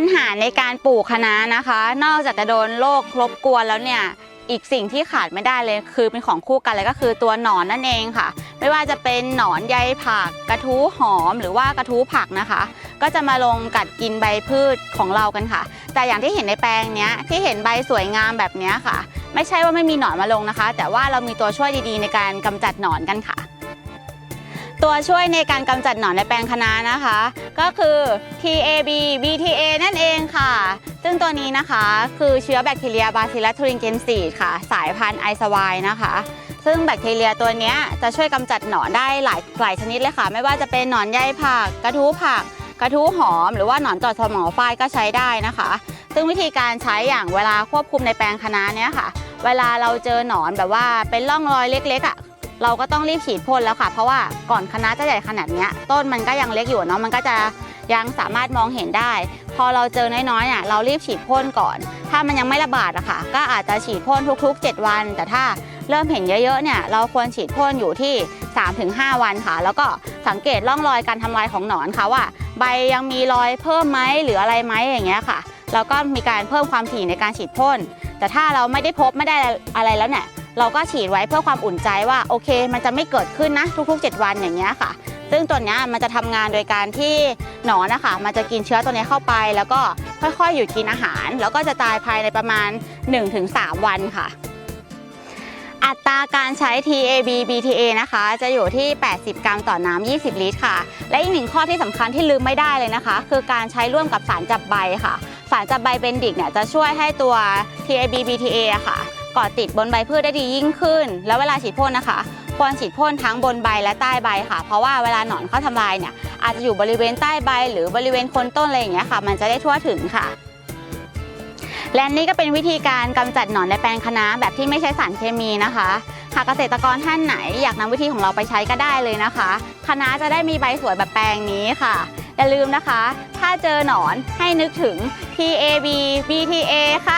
ญหาในการปลูกคะน้านะคะ นอกจากจะโดนโรครบกวนแล้วเนี่ยอีกสิ่งที่ขาดไม่ได้เลยคือเป็นของคู่กันเลยก็คือตัวหนอนนั่นเองค่ะ ไม่ว่าจะเป็นหนอนใยผัก กระทู้หอมหรือว่ากระทู้ผักนะคะ ก็จะมาลงกัดกินใบพืชของเรากันค่ะ แต่อย่างที่เห็นในแปลงเนี้ยที่เห็นใบสวยงามแบบนี้ค่ะ ไม่ใช่ว่าไม่มีหนอนมาลงนะคะ แต่ว่าเรามีตัวช่วยดีๆในการกำจัดหนอนกันค่ะ ตัวช่วยในการกำจัดหนอนในแปลงคะน้านะคะ ก็คือ TAB BTA นั่นเองค่ะ ซึ่งตัวนี้นะคะคือเชื้อแบคทีเรียบาซิลัสทูรินเกนซีดค่ะ สายพันธุ์ไอสวายนะคะ ซึ่งแบคทีเรียตัวนี้จะช่วยกำจัดหนอนได้หลายหลายชนิดเลยค่ะ ไม่ว่าจะเป็นหนอนใยผัก กระทู้ผัก กระทู้หอม หรือว่าหนอนจอดสมอฝ้ายก็ใช้ได้นะคะ ซึ่งวิธีการใช้อย่างเวลาควบคุมในแปลงคะน้าเนี้ยค่ะเวลาเราเจอหนอนแบบว่าเป็นร่องรอยเล็กๆอะ เราก็ต้องรีบฉีดพ่นแล้วค่ะ เพราะว่าก่อนคณะจะใหญ่ขนาดนี้ต้นมันก็ยังเล็กอยู่เนาะมันก็จะยังสามารถมองเห็นได้ พอเราเจอน้อยๆอะเรารีบฉีดพ่นก่อน ถ้ามันยังไม่ระบาดอะค่ะ ก็อาจจะฉีดพ่นทุก ๆ 7 วัน แต่ถ้าเริ่มเห็นเยอะๆเนี่ยเราควรฉีดพ่นอยู่ที่ 3-5 วันค่ะ แล้วก็สังเกตร่องรอยการทำลายของหนอนค่ะว่า ใบยังมีรอยเพิ่มไหมหรืออะไรไหมอย่างเงี้ยค่ะแล้วก็มีการเพิ่มความถี่ในการฉีดพ่นแต่ถ้าเราไม่ได้พบไม่ได้อะไรแล้วเนี่ย เราก็ฉีดไว้เพื่อความอุ่นใจว่าโอเค มันจะไม่เกิดขึ้นนะทุก ๆ 7 วันอย่างเงี้ยค่ะ ซึ่งตัวเนี้ยมันจะทำงานโดยการที่หนอนนะคะมันจะกินเชื้อตัวนี้เข้าไป แล้วก็ค่อยๆหยุดกินอาหาร แล้วก็จะตายภายในประมาณ 1-3 วันค่ะ อัตราการใช้ TAB BTA นะคะ จะอยู่ที่ 80 กรัมต่อน้ำ 20 ลิตรค่ะ และอีกหนึ่งข้อที่สำคัญที่ลืมไม่ได้เลยนะคะ คือการใช้ร่วมกับสารจับใบค่ะ สารจับใบเบนดิกเนี่ยจะช่วยให้ตัว TAB BTA ค่ะ เกาะติดบนใบพืชได้ดียิ่งขึ้น แล้วเวลาฉีดพ่นนะคะ ควรฉีดพ่นทั้งบนใบและใต้ใบค่ะ เพราะว่าเวลาหนอนเข้าทำลายเนี่ยอาจจะอยู่บริเวณใต้ใบ หรือบริเวณโคนต้นอะไรอย่างเงี้ยค่ะ มันจะได้ทั่วถึงค่ะ และนี่ก็เป็นวิธีการกำจัดหนอนในแปลงคะน้าแบบที่ไม่ใช้สารเคมีนะคะหากเกษตรกรท่านไหนอยากนำวิธีของเราไปใช้ก็ได้เลยนะคะคะน้าจะได้มีใบสวยแบบแปลงนี้ค่ะ อย่าลืมนะคะ ถ้าเจอหนอนให้นึกถึง TAB BTA ค่ะ